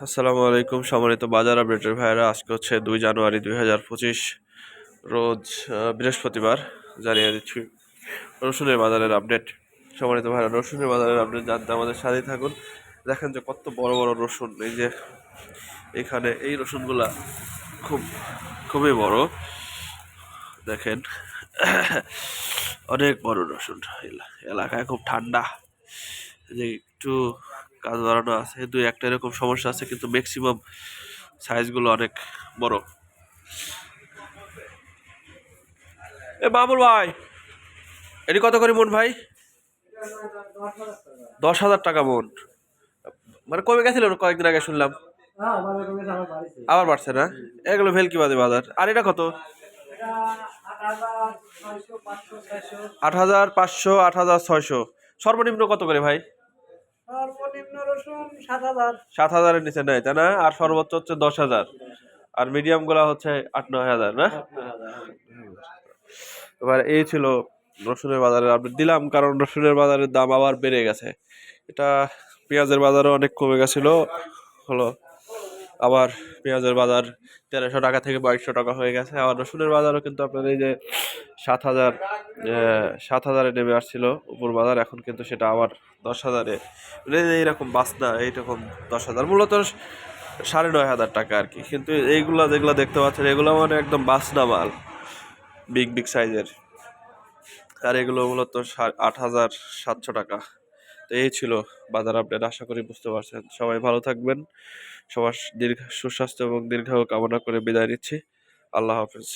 আসসালামু আলাইকুম, সম্মানিত বাজার আপডেটের ভাইয়েরা, আজকে হচ্ছে দুই জানুয়ারি দুই হাজার পঁচিশ, রোজ বৃহস্পতিবার, জানিয়ে দিচ্ছি রসুনের বাজারের আপডেট। সম্মানিত ভাইরা রসুনের বাজারের আপডেট জানতে আমাদের সাথেই থাকুন। দেখেন যে কত বড় বড় রসুন, এই যে এখানে এই রসুনগুলা খুব, খুবই বড়। দেখেন, অনেক বড় রসুন এলা- এলাকায় খুব ঠান্ডা। যে একটু কাজ বাড়ানো আছে দুই একটা এরকম সমস্যা আছে কিন্তু ম্যাক্সিমাম সাইজগুলো অনেক বড়। এ বাবুল ভাই এটি কত করে মন ভাই? দশ হাজার টাকা মন। মানে কমে গেছিল কয়েকদিন আগে শুনলাম। আবার বাড়ছে না? এগুলো ভেলকি বাদে বাজার। আর এটা কত? আট হাজার, পাঁচশো, আট হাজার ছয়শো। সর্বনিম্ন কত করে ভাই? সাত হাজার। সাত হাজারের নিচে নেয় তাই না? আর সর্বোচ্চ হচ্ছে দশ হাজার। আর মিডিয়ামগুলা হচ্ছে আট নয় হাজার না? এবার এই ছিল রসুনের বাজারের আপডেট দিলাম কারণ রসুনের বাজারের দাম আবার বেড়ে গেছে। এটা পেঁয়াজের বাজারও অনেক কমে গেছিল। হলো আবার পেঁয়াজের বাজার তেরোশো টাকা থেকে বাইশশো টাকা হয়ে গেছে। আবার রসুনের বাজারও কিন্তু আপনার এই যে সাত হাজার সাত হাজারে নেমে আসছিল উপর বাজার, এখন কিন্তু সেটা আবার দশ হাজারে। মানে এইরকম বাসনা এইরকম দশ হাজার। মূলত সাড়ে নয় হাজার টাকা আর কি। কিন্তু এইগুলা যেগুলো দেখতে পাচ্ছেন, এগুলো মানে একদম বাসনা মাল, বিগ বিগ সাইজের। আর এগুলো মূলত আট হাজার সাতশো টাকা। তো এই ছিল বাজার আপডেট, আশা করি বুঝতে পারছেন। সবাই ভালো থাকবেন, সবার দীর্ঘ সুস্বাস্থ্য এবং দীর্ঘ কামনা করে বিদায় নিচ্ছি। আল্লাহ হাফেজ।